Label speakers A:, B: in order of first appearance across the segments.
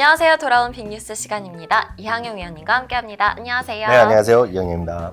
A: 안녕하세요. 돌아온 빅뉴스 시간입니다. 이항영 위원님과 함께합니다. 안녕하세요.
B: 네, 안녕하세요. 이영입니다.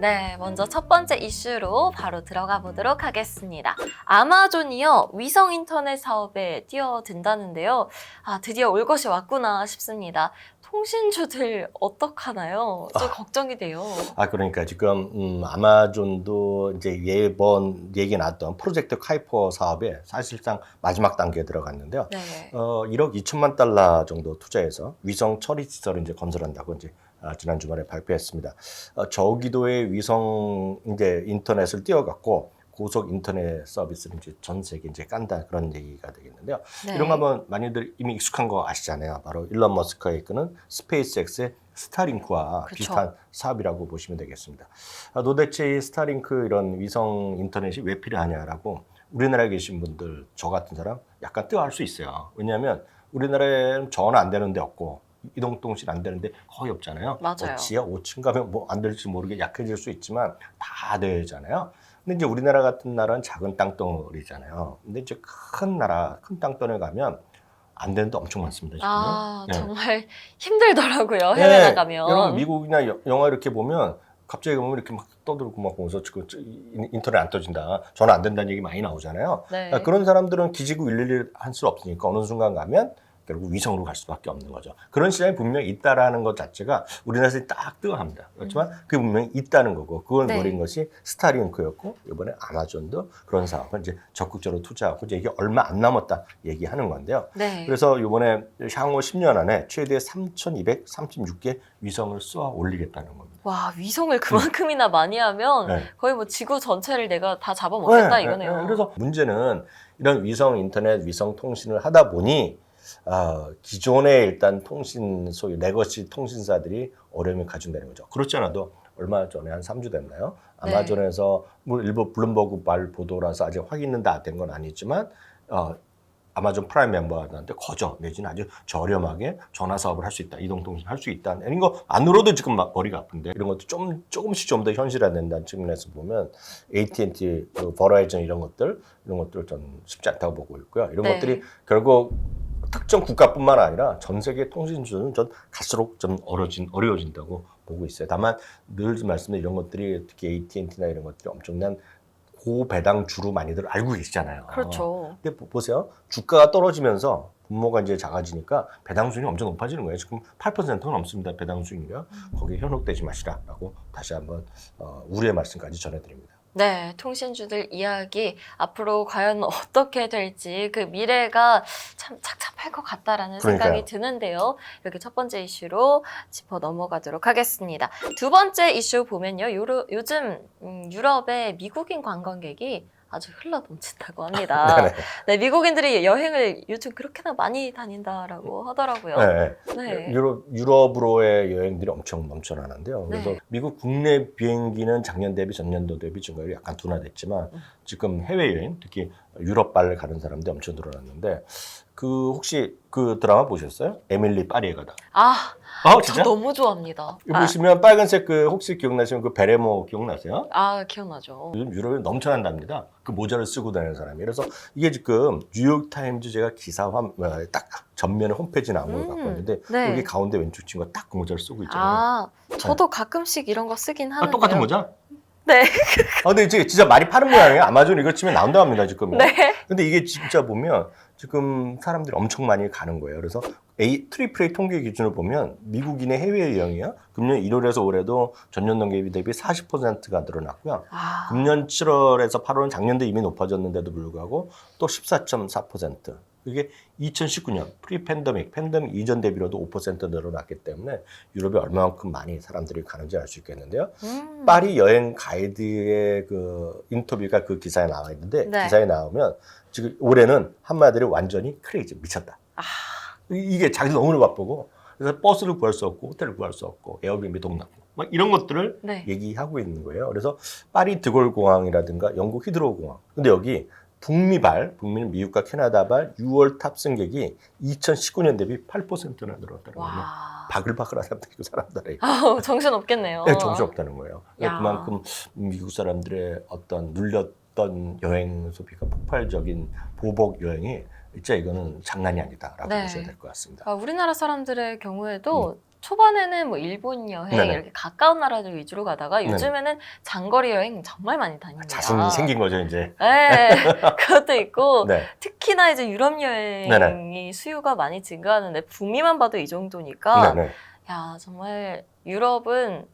A: 네, 먼저 첫 번째 이슈로 바로 들어가 보도록 하겠습니다. 아마존이요, 위성 인터넷 사업에 뛰어든다는데요. 아, 드디어 올 것이 왔구나 싶습니다. 통신주들 어떡하나요? 좀
B: 아.
A: 걱정이 돼요.
B: 아 그러니까 지금 음, 아마존도 이제 이번 얘기 나왔던 프로젝트 카이퍼 사업에 사실상 마지막 단계에 들어갔는데요.
A: 네.
B: 어, 1억 2천만 달러 정도 투자해서 위성 처리 시설을 이제 건설한다고 이제 아, 지난 주말에 발표했습니다. 어, 저기도의 위성 이제 인터넷을 띄워갖고 고속 인터넷 서비스를 이제 전 세계 이제 깐다 그런 얘기가 되겠는데요.
A: 네.
B: 이런 거 하면 많이들 이미 익숙한 거 아시잖아요. 바로 일론 머스크가 이끄는 스페이스X의 스타링크와
A: 그쵸.
B: 비슷한 사업이라고 보시면 되겠습니다. 아, 도대체 이 스타링크 이런 위성 인터넷이 왜 필요하냐라고 우리나라에 계신 분들 저 같은 사람 약간 뜨거할 수 있어요. 왜냐하면 우리나라에는 전화 안 되는 데 없고 이동통신 안 되는데 거의 없잖아요.
A: 맞아요.
B: 뭐 지하 5층 가면 뭐 안 될지 모르게 약해질 수 있지만 다 되잖아요. 근데 이제 우리나라 같은 나라는 작은 땅덩어리잖아요. 근데 이제 큰 나라, 큰 땅덩어리 가면 안 되는 데 엄청 많습니다. 지금.
A: 아,
B: 네.
A: 정말 힘들더라고요. 해외
B: 네,
A: 나가면.
B: 여러분 미국이나 여- 영화 이렇게 보면 갑자기 보면 이렇게 막 떠들고 막 보면서 지금 저- 인- 인터넷 안 떠진다, 전화 안 된다는 얘기 많이 나오잖아요.
A: 네.
B: 그러니까 그런 사람들은 기지국 111할수 없으니까 어느 순간 가면 결국 위성으로 갈 수밖에 없는 거죠. 그런 시장이 분명히 있다라는 것 자체가 우리나라에서 딱 뜨거합니다. 그렇지만 그게 분명히 있다는 거고 그걸
A: 음. 네.
B: 노린 것이 스타링크였고 이번에 아마존도 그런 사업을 이제 적극적으로 투자하고 이제 이게 얼마 안 남았다 얘기하는 건데요.
A: 네.
B: 그래서 이번에 향후 10년 안에 최대 3,236개 위성을 쏘아 올리겠다는 겁니다.
A: 와, 위성을 그만큼이나 많이 하면
B: 네.
A: 거의 뭐 지구 전체를 내가 다 잡아먹겠다
B: 네,
A: 이거네요.
B: 네, 네. 그래서 문제는 이런 위성 인터넷 위성 통신을 하다 보니 아, 기존의 일단 통신 소위 레거시 통신사들이 어려움을 가진다는 거죠. 그렇지 않아도 얼마 전에 한 3주 됐나요?
A: 네.
B: 아마존에서 뭐 일부 블룸버그 발 보도라서 아직 확인은 다 된 건 아니지만 어, 아마존 프라임 멤버한테 거저 내지는 아주 저렴하게 전화 사업을 할 수 있다, 이동통신 할 수 있다. 이런 거 안으로도 지금 막 머리가 아픈데 이런 것도 좀 조금씩 좀 더 현실화된다는 측면에서 보면 AT&T, 그 버라이즌 이런 것들 이런 것들 전 쉽지 않다고 보고 있고요. 이런
A: 네.
B: 것들이 결국 특정 국가뿐만 아니라 전 세계 통신주는 전 갈수록 좀 어려진 어려워진다고 보고 있어요. 다만 늘 말씀드린 이런 것들이 특히 AT&T나 이런 것들이 엄청난 고배당 주로 많이들 알고 계시잖아요.
A: 그렇죠.
B: 근데 보- 보세요. 주가가 떨어지면서 분모가 이제 작아지니까 배당 수익이 엄청 높아지는 거예요. 지금 8%가 넘습니다. 배당 수익이요. 거기에 현혹되지 마시라라고 다시 한번 어, 우려의 말씀까지 전해드립니다.
A: 네, 통신주들 이야기 앞으로 과연 어떻게 될지 그 미래가 참 착잡할 것 같다라는
B: 그러니까요.
A: 생각이 드는데요. 이렇게 첫 번째 이슈로 짚어 넘어가도록 하겠습니다. 두 번째 이슈 보면요, 요즘 음, 유럽의 미국인 관광객이 아주 흘러 넘친다고 합니다.
B: 네네.
A: 네, 미국인들이 여행을 요즘 그렇게나 많이 다닌다라고 하더라고요.
B: 네.
A: 네.
B: 유럽, 유럽으로의 여행들이 엄청 넘쳐나는데요. 그래서
A: 네.
B: 미국 국내 비행기는 작년 대비 전년도 대비 증가율이 약간 둔화됐지만
A: 음.
B: 지금 해외여행, 특히 유럽발을 가는 사람들이 엄청 늘어났는데 그 혹시 그 드라마 보셨어요? 에밀리 파리에 가다.
A: 아,
B: 어,
A: 저 너무 좋아합니다.
B: 이거
A: 아,
B: 보시면 빨간색 그 혹시 기억나시면 그 베레모 기억나세요?
A: 아, 기억나죠.
B: 요즘 유럽에 넘쳐난답니다. 그 모자를 쓰고 다니는 사람이. 그래서 이게 지금 뉴욕 타임즈 제가 기사화 어, 딱 전면에 홈페이지 나온 걸
A: 음,
B: 갖고 있는데
A: 네.
B: 여기 가운데 왼쪽 친구가 딱 그 모자를 쓰고 있잖아요.
A: 아, 저도 가끔씩 이런 거 쓰긴
B: 아,
A: 하는데요.
B: 똑같은 모자?
A: 네.
B: 아, 근데 이제 진짜 많이 파는 모양이에요. 아마존 이거 치면 나온다고 합니다, 지금.
A: 네.
B: 근데 이게 진짜 보면 지금 사람들이 엄청 많이 가는 거예요. 그래서 A, 트리플 A 통계 기준으로 보면 미국인의 해외 여행이요. 금년 1월에서 올해도 전년 동기 대비 40%가 늘어났고요.
A: 아,
B: 금년 7월에서 8월은 작년도 이미 높아졌는데도 불구하고 또 14.4%. 이게 2019년 프리 팬데믹, 팬데믹 이전 대비로도 5% 늘어났기 때문에 유럽에 얼마만큼 많이 사람들이 가는지 알 수 있겠는데요.
A: 음.
B: 파리 여행 가이드의 그 인터뷰가 그 기사에 나와 있는데
A: 네.
B: 기사에 나오면 지금 올해는 한마디로 완전히 크레이지 미쳤다.
A: 아,
B: 이- 이게 자기도 너무 바쁘고 그래서 버스를 구할 수 없고 호텔을 구할 수 없고 에어비앤비 동나고 막 이런 것들을
A: 네.
B: 얘기하고 있는 거예요. 그래서 파리 드골 공항이라든가 영국 히드로 공항. 근데 여기 북미발, 북미는 미국과 캐나다발 6월 탑승객이 2019년 대비 8%나 늘었다는 거예요.
A: 와.
B: 바글바글하다는 그 사람들이.
A: 아우, 정신 없겠네요.
B: 네, 정신 없다는 거예요.
A: 야.
B: 그만큼 미국 사람들의 어떤 눌렸던 여행 소비가 폭발적인 보복 여행이 진짜 이거는 장난이 아니다라고
A: 네.
B: 보셔야 될 것 같습니다.
A: 아, 우리나라 사람들의 경우에도 초반에는 뭐 일본 여행
B: 음. 네네.
A: 이렇게 가까운 나라들 위주로 가다가
B: 네네.
A: 요즘에는 장거리 여행 정말 많이 다닙니다.
B: 자신이 생긴 거죠 이제.
A: 네, 그것도 있고
B: 네.
A: 특히나 이제 유럽 여행이
B: 네네.
A: 수요가 많이 증가하는데 북미만 봐도 이 정도니까
B: 네, 네.
A: 야 정말 유럽은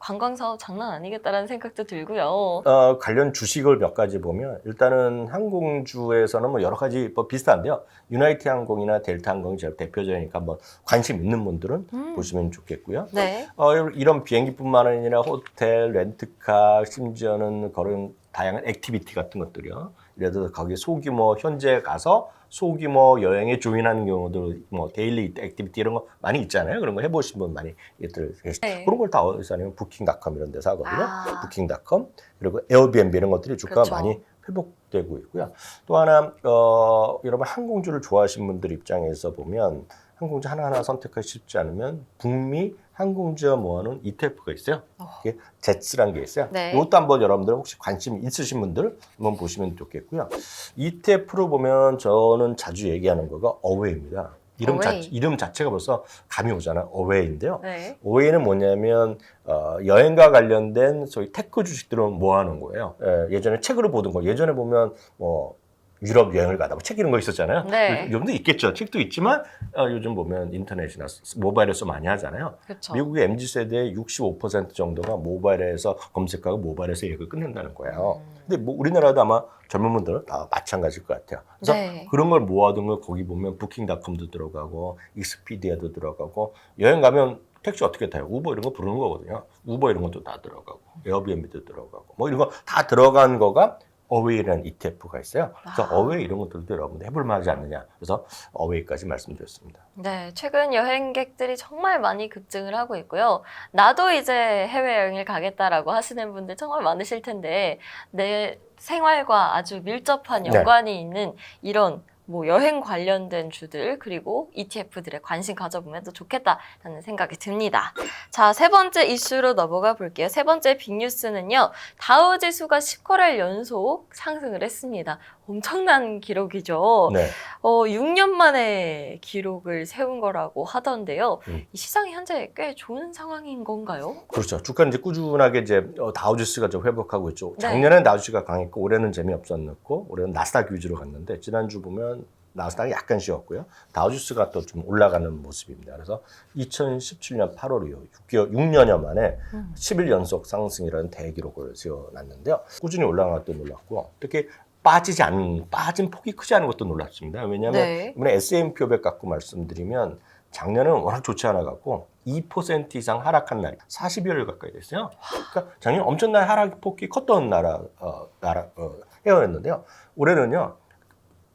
A: 관광 사업 장난 아니겠다라는 생각도 들고요.
B: 어, 관련 주식을 몇 가지 보면 일단은 항공주에서는 뭐 여러 가지 뭐 비슷한데요. 유나이티 항공이나 델타 항공이 제일 대표적이니까 뭐 관심 있는 분들은
A: 음.
B: 보시면 좋겠고요.
A: 네,
B: 어, 이런 비행기뿐만 아니라 호텔, 렌트카, 심지어는 그런 다양한 액티비티 같은 것들이요. 예를 들어서 거기 소규모 현재 가서 소규모 여행에 조인하는 경우도 뭐 데일리 액티비티 이런 거 많이 있잖아요. 그런 거 해보신 분 많이 있들 계시죠.
A: 네.
B: 그런 걸 다 어디서 하냐면 부킹닷컴 이런 데서 하거든요.
A: 아.
B: 부킹닷컴 그리고 에어비앤비 이런 것들이 주가가
A: 그렇죠.
B: 많이 회복되고 있고요. 또 하나 어, 여러분 항공주를 좋아하시는 분들 입장에서 보면 항공주 하나하나 선택하기 쉽지 않으면 북미 항공주와 모아놓은 ETF가 있어요.
A: 어.
B: 이게 제츠란 게 있어요.
A: 네.
B: 이것도 한번 여러분들 혹시 관심 있으신 분들 한번 보시면 좋겠고요. ETF로 보면 저는 자주 얘기하는 거가 어웨이입니다. 이름, 자,
A: 어웨이.
B: 이름 자체가 벌써 감이 오잖아요. 어웨이인데요.
A: 네,
B: 오해는 뭐냐면 어, 여행과 관련된 소위 테크 주식들을 모아놓은 거예요. 예, 예전에 책으로 보던 거. 예전에 보면 뭐 유럽 여행을 가다 뭐 책 이런 거 있었잖아요.
A: 네.
B: 요즘도 있겠죠. 책도 있지만 어, 요즘 보면 인터넷이나 스- 모바일에서 많이 하잖아요.
A: 그렇죠.
B: 미국의 mz 세대의 65% 정도가 모바일에서 검색하고 모바일에서 예약을 끝낸다는 거예요.
A: 음.
B: 근데 뭐 우리나라도 아마 젊은 분들은 다 마찬가지일 것 같아요. 그래서
A: 네.
B: 그런 걸 모아둔 걸 거기 보면 부킹닷컴도 들어가고 익스피디아도 들어가고 여행 가면 택시 어떻게 타요? 우버 이런 거 부르는 거거든요. 우버 이런 것도 다 들어가고 에어비앤비도 들어가고 뭐 이런 거 다 들어간 거가 어웨이라는 ETF가 있어요. 그래서
A: 아.
B: 어웨이 이런 것들도 여러분들 해볼 만하지 않느냐. 그래서 어웨이까지 말씀드렸습니다.
A: 네, 최근 여행객들이 정말 많이 급증을 하고 있고요. 나도 이제 해외여행을 가겠다라고 하시는 분들 정말 많으실 텐데, 내 생활과 아주 밀접한
B: 네.
A: 연관이 있는 이런 뭐 여행 관련된 주들 그리고 ETF들에 관심 가져보면 또 좋겠다라는 생각이 듭니다. 자, 세 번째 이슈로 넘어가 볼게요. 세 번째 빅뉴스는요. 다우 지수가 10거래일 연속 상승을 했습니다. 엄청난 기록이죠.
B: 네.
A: 어, 6년 만에 기록을 세운 거라고 하던데요.
B: 음.
A: 이 시장이 현재 꽤 좋은 상황인 건가요?
B: 그렇죠. 주가는 이제 꾸준하게 이제 어, 다우지수가 좀 회복하고 있죠.
A: 네.
B: 작년에는 다우지수가 강했고 올해는 재미없었고 올해는 나스닥 위주로 갔는데 지난주 보면 나스닥이 약간 쉬었고요. 다우지수가 또 좀 올라가는 모습입니다. 그래서 2017년 8월 이후 6개월, 6년여 만에
A: 음.
B: 10일 연속 상승이라는 대기록을 세워놨는데요. 꾸준히 올라간 것도 놀랐고 특히 빠지지 않은 빠진 폭이 크지 않은 것도 놀랐습니다. 왜냐하면
A: 네.
B: 이번에 S&P 500 갖고 말씀드리면 작년은 워낙 좋지 않아 갖고 2% 이상 하락한 날이 40여일 가까이 됐어요. 그러니까 작년 엄청난 하락 폭이 컸던 나라 어, 나라 어, 해외였는데요. 올해는요.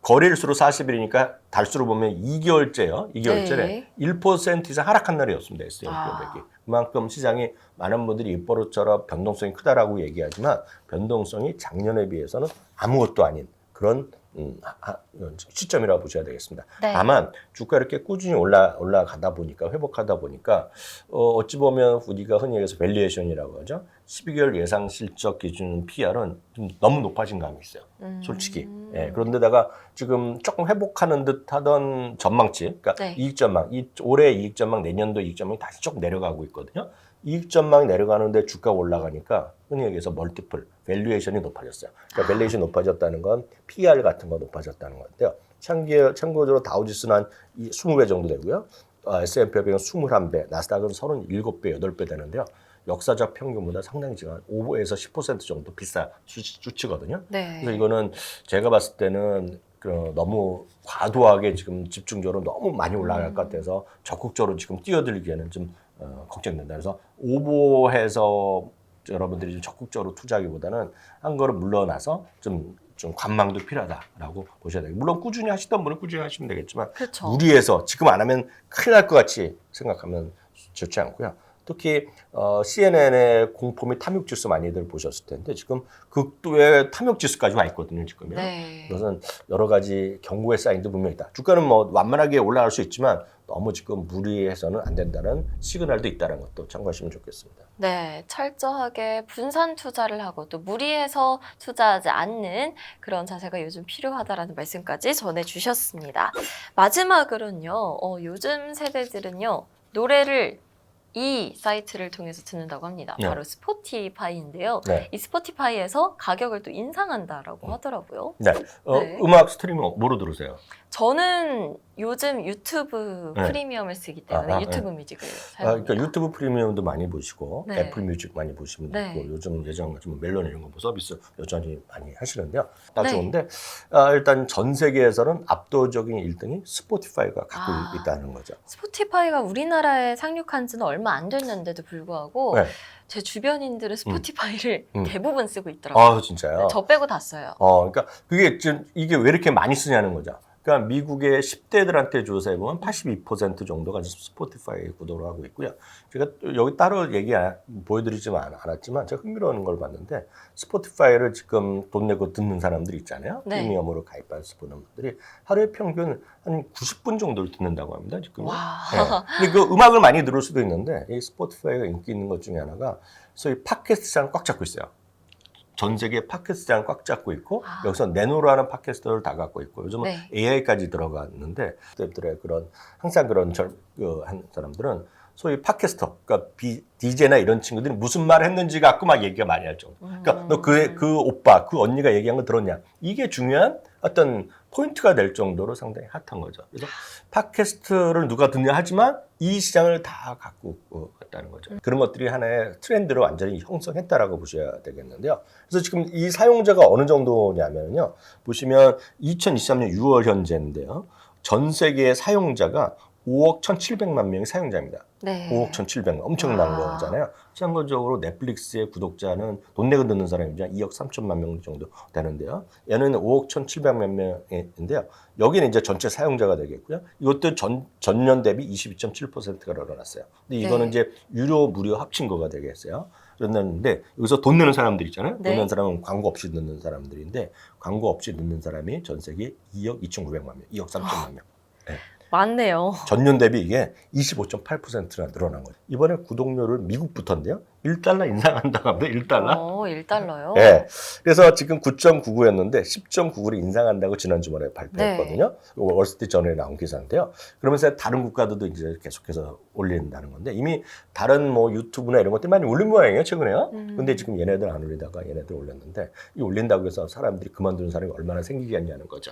B: 거래일수로 40일이니까 달수로 보면 2개월째요. 2개월째에
A: 네.
B: 1% 이상 하락한 날이었습니다. S&P
A: 아.
B: 500이. 그만큼 시장이 많은 분들이 입버릇처럼 변동성이 크다라고 얘기하지만 변동성이 작년에 비해서는 아무것도 아닌 그런 음, 하- 시점이라고 보셔야 되겠습니다.
A: 네.
B: 다만 주가 이렇게 꾸준히 올라 올라가다 보니까 회복하다 보니까 어, 어찌 보면 우리가 흔히 얘기해서 밸류에이션이라고 하죠. 12개월 예상 실적 기준 PR은 좀 너무 높아진 감이 있어요.
A: 음.
B: 솔직히. 예, 그런데다가 지금 조금 회복하는 듯 하던 전망치, 그러니까
A: 네.
B: 이익 전망, 이 올해 이익 전망, 내년도 이익 전망이 다시 조금 내려가고 있거든요. 이익 전망이 내려가는데 주가 올라가니까 흔히 얘기해서 멀티플, 밸류에이션이 높아졌어요. 그러니까 밸류에이션이 높아졌다는 건 PR 같은 거 높아졌다는 건데요. 참고, 참고적으로 다우지수는 한 20배 정도 되고요. 어, S&P 500은 21배, 나스닥은 37배, 8배 되는데요. 역사적 평균보다 상당히 지금 한 5에서 10% 정도 비싸 수치, 수치 거든요.
A: 네.
B: 그래서 이거는 제가 봤을 때는 그 너무 과도하게 지금 집중적으로 너무 많이 올라갈 것 같아서 적극적으로 지금 뛰어들기에는 좀 어, 걱정된다. 그래서 오버해서 여러분들이 좀 적극적으로 투자하기보다는 한 걸음 물러나서 좀, 좀 관망도 필요하다라고 보셔야 돼요. 물론 꾸준히 하시던 분은 꾸준히 하시면 되겠지만
A: 그렇죠.
B: 무리해서 지금 안 하면 큰일 날 것 같이 생각하면 좋지 않고요. 특히 어, CNN의 공포 및 탐욕 지수 많이들 보셨을 텐데 지금 극도의 탐욕 지수까지 와 있거든요 지금요.
A: 네.
B: 이것은 여러 가지 경고의 사인도 분명히 있다. 주가는 뭐 완만하게 올라갈 수 있지만 너무 지금 무리해서는 안 된다는 시그널도 있다는 것도 참고하시면 좋겠습니다.
A: 네, 철저하게 분산 투자를 하고 또 무리해서 투자하지 않는 그런 자세가 요즘 필요하다라는 말씀까지 전해주셨습니다. 마지막으로는요, 어, 요즘 세대들은요, 노래를 이 사이트를 통해서 듣는다고 합니다.
B: 네.
A: 바로 스포티파이인데요.
B: 네.
A: 이 스포티파이에서 가격을 또 인상한다라고
B: 음.
A: 하더라고요.
B: 네. 어,
A: 네.
B: 음악 스트리밍 뭐로 들으세요?
A: 저는 요즘 유튜브
B: 네.
A: 프리미엄을 쓰기 때문에
B: 아, 아,
A: 유튜브 뮤직을
B: 아,
A: 사용합니다.
B: 그러니까 유튜브 프리미엄도 많이 보시고
A: 네.
B: 애플 뮤직 많이 보시면
A: 네.
B: 되고 요즘 예전 같은 멜론 이런 거 뭐 서비스 여전히 많이 하시는데요. 다
A: 네.
B: 좋은데 아, 일단 전 세계에서는 압도적인 1등이 스포티파이가 갖고
A: 아.
B: 있다는 거죠.
A: 스포티파이가 우리나라에 상륙한 지는 얼마 안 됐는데도 불구하고
B: 네.
A: 제 주변인들은 스포티파이를
B: 음.
A: 대부분 쓰고 있더라고요.
B: 아 진짜요?
A: 네, 저 빼고 다 써요.
B: 어, 그러니까 그게 지금 이게 왜 이렇게 많이 쓰냐는 거죠. 그러니까 미국의 10대들한테 조사해 보면 82% 정도가 스포티파이 구독을 하고 있고요. 제가 또 여기 따로 얘기 안- 보여드리지만 않- 않았지만 제가 흥미로운 걸 봤는데 스포티파이를 지금 돈 내고 듣는 사람들이 있잖아요.
A: 네.
B: 프리미엄으로 가입해서 보는 분들이 하루에 평균 한 90분 정도를 듣는다고 합니다. 지금.
A: 와.
B: 근데 그 음악을 많이 들을 수도 있는데 이 스포티파이가 인기 있는 것 중에 하나가 소위 팟캐스트 장을 꽉 잡고 있어요. 전 세계 팟캐스트 장을 꽉 잡고 있고
A: 아.
B: 여기서 네노라는 팟캐스트를 다 갖고 있고 요즘은
A: 네.
B: AI까지 들어갔는데 그들의 그런 항상 그런 절한 사람들은 소위 팟캐스터, 그러니까 비, DJ나 이런 친구들이 무슨 말 했는지 갖고 막 얘기가 많이 할 정도. 그러니까
A: 음.
B: 너그그 오빠, 그 언니가 얘기한 거 들었냐? 이게 중요한 어떤 포인트가 될 정도로 상당히 핫한 거죠. 그래서 팟캐스트를 누가 듣냐 하지만 이 시장을 다 갖고 있다는 거죠. 그런 것들이 하나의 트렌드를 완전히 형성했다라고 보셔야 되겠는데요. 그래서 지금 이 사용자가 어느 정도냐면요. 보시면 2023년 6월 현재인데요. 전 세계 사용자가 5억 1,700만 명의 사용자입니다.
A: 네.
B: 5억 1,700만 참고난
A: 와.
B: 거잖아요. 참고적으로 넷플릭스의 구독자는 돈 내고 듣는 사람이 2억 3천만 명 정도 되는데요. 얘는 5억 1,700만 명인데요. 여기는 이제 전체 사용자가 되겠고요. 이것도 전, 전년 대비 22.7%가 늘어났어요. 근데 이거는
A: 네.
B: 이제 유료 무료 합친 거가 되겠어요. 그랬는데 여기서 돈 내는 사람들 있잖아요.
A: 네.
B: 돈 내는 사람은 광고 없이 듣는 사람들인데 광고 없이 듣는 사람이 전 세계 2억 2,900만 명, 2억 3천만 명.
A: 많네요.
B: 전년 대비 이게 25.8%나 늘어난 거예요. 이번에 구독료를 미국부터인데요. 1달러 인상한다고 합니다. 1달러.
A: 어, 1달러요?
B: 예. 그래서 지금 9.99였는데 10.99를 인상한다고 지난 주말에 발표했거든요.
A: 네.
B: 이거 월스트리트 전에 나온 기사인데요. 그러면서 다른 국가들도 이제 계속해서 올린다는 건데 이미 다른 뭐 유튜브나 이런 것들 많이 올린 모양이에요 최근에요.
A: 음.
B: 근데 지금 얘네들 안 올리다가 얘네들 올렸는데 이 올린다고 해서 사람들이 그만두는 사람이 얼마나 생기겠냐는 거죠.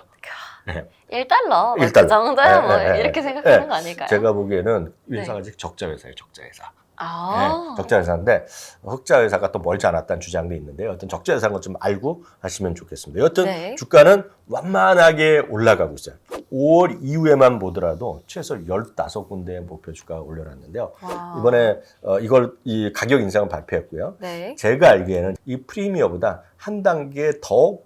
B: 네.
A: 1달러? 그
B: 1달러.
A: 정도야
B: 네,
A: 뭐
B: 네, 네,
A: 이렇게
B: 네.
A: 생각하는
B: 네.
A: 거 아닐까요?
B: 제가 보기에는 이
A: 네.
B: 회사가 아직 적자 회사예요, 적자 회사.
A: 아.
B: 네, 적자 회사인데 흑자 회사가 또 멀지 않았다는 주장도 있는데 여튼 적자 회사인 것좀 알고 하시면 좋겠습니다. 여튼
A: 네.
B: 주가는 완만하게 올라가고 있어요. 5월 이후에만 보더라도 최소 15군데의 목표 주가가 올려놨는데요.
A: 와.
B: 이번에 어, 이걸 이 가격 인상을 발표했고요.
A: 네.
B: 제가 알기에는 이 프리미어보다 한 단계 더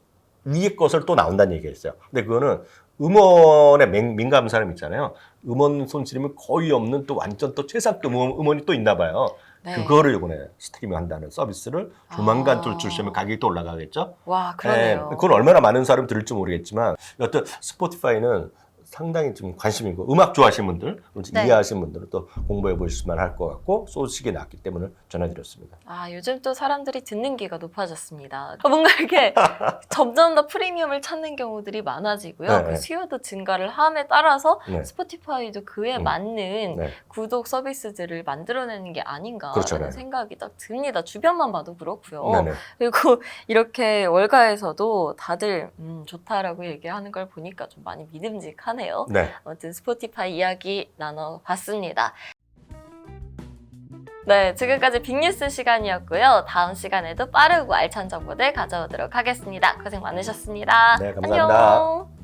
B: 위의 것을 또 나온다는 얘기가 있어요. 근데 그거는 음원에 맹- 민감한 사람 있잖아요. 음원 손실이면 거의 없는 또 완전 또 최상급 음원, 음원이 또 있나 봐요.
A: 네.
B: 그거를 이번에 스트리밍 한다는 서비스를 조만간
A: 아.
B: 또 출시하면 가격이 또 올라가겠죠?
A: 와, 그러네요.
B: 네, 그건 얼마나 많은 사람 들을지 모르겠지만 여튼 스포티파이는 상당히 좀 관심 있고 음악 좋아하시는 분들
A: 네.
B: 이해하시는 분들은 또 공부해 보시면 할것 같고 소식이 났기 때문에 전해드렸습니다.
A: 아, 요즘 또 사람들이 듣는 귀가 높아졌습니다. 뭔가 이렇게 점점 더 프리미엄을 찾는 경우들이 많아지고요.
B: 네,
A: 그
B: 네.
A: 수요도 증가를 함에 따라서
B: 네.
A: 스포티파이도 그에
B: 음.
A: 맞는
B: 네.
A: 구독 서비스들을 만들어내는 게 아닌가라는
B: 그렇죠, 네.
A: 생각이 딱 듭니다. 주변만 봐도 그렇고요.
B: 네네.
A: 그리고 이렇게 월가에서도 다들 음, 좋다라고 얘기하는 걸 보니까 좀 많이 믿음직 하네요.
B: 네.
A: 아무튼 스포티파이 이야기 나눠봤습니다. 네, 지금까지 빅뉴스 시간이었고요. 다음 시간에도 빠르고 알찬 정보들 가져오도록 하겠습니다. 고생 많으셨습니다.
B: 네, 감사합니다.
A: 안녕.